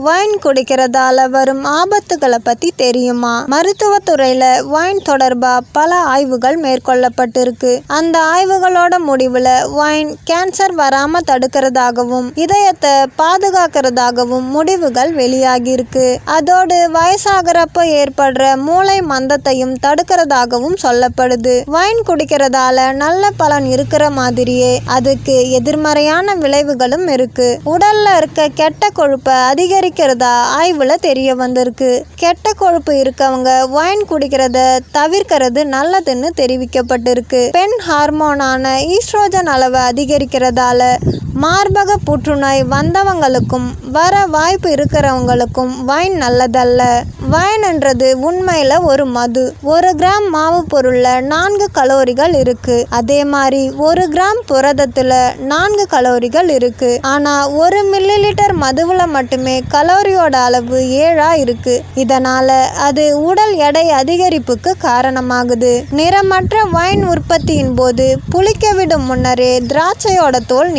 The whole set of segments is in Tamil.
வைன் குடிக்கிறதால வரும் ஆபத்துகளை பத்தி தெரியுமா? மருத்துவத்துறையில வைன் தொடர்பா பல ஆய்வுகள் மேற்கொள்ளப்பட்டிருக்கு. அந்த ஆய்வுகளோட முடிவுல வைன் கேன்சர் வராம தடுக்கிறதாகவும் இதயத்தை பாதுகாக்கிறதாகவும் முடிவுகள் வெளியாகியிருக்கு. அதோடு வயசாகிறப்ப ஏற்படுற மூளை மந்தத்தையும் தடுக்கிறதாகவும் சொல்லப்படுது. வைன் குடிக்கிறதால நல்ல பலன் இருக்கிற மாதிரியே அதுக்கு எதிர்மறையான விளைவுகளும் இருக்கு. உடல்ல இருக்க கெட்ட கொழுப்பை குறைக்கிறதா ஆய்வில் தெரிய வந்திருக்கு. கெட்ட கொழுப்பு இருக்கவங்க வைன் குடிக்கிறத தவிர்க்கிறது நல்லதுன்னு தெரிவிக்கப்பட்டிருக்கு. பெண் ஹார்மோனான ஈஸ்ட்ரோஜன் அளவை அதிகரிக்கிறதால மார்பக புற்றுநோய் வந்தவங்களுக்கும் வர வாய்ப்பு இருக்கிறவங்களுக்கும் வைன் நல்லதல்ல. வைன்ன்றது உண்மையில் ஒரு மது. ஒரு கிராம் மாவு பொருளில் நான்கு கலோரிகள் இருக்கு. அதே மாதிரி ஒரு கிராம் புரதத்தில் நான்கு கலோரிகள் இருக்கு. ஆனால் ஒரு மில்லி லிட்டர் மதுவில் மட்டுமே கலோரியோட அளவு ஏழா இருக்கு. இதனால அது உடல் எடை அதிகரிப்புக்கு காரணமாகுது. நிறமற்ற வைன் உற்பத்தியின் போது புளிக்க விடும் முன்னரே திராட்சையோட தோல்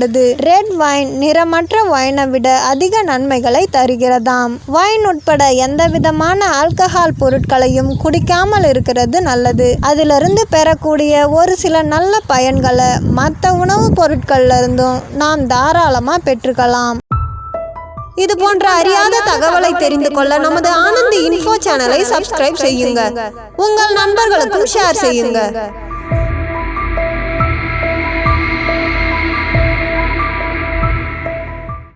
நீக்கப்படுது ரெட் வைன் நிறமற்ற வைனை விட அதிக நன்மைகளை தருகிறதாம். வைன் உட்பட எந்த விதமான ஆல்கஹால் பொருட்களையும் குடிக்காமல் இருக்கிறது நல்லது. அதிலிருந்து பெறக்கூடிய ஒரு சில நல்ல பயன்களை மற்ற உணவுப் பொருட்கள்ல இருந்தும் நாம் தாராளமா பெற்றுக்கலாம். இது போன்ற அறியாத தகவலை தெரிந்து கொள்ள நமது ஆனந்தி இன்ஃபோ சேனலை சப்ஸ்கிரைப் செய்யுங்க. உங்கள் நண்பர்களுக்கும் ஷேர் செய்யுங்க.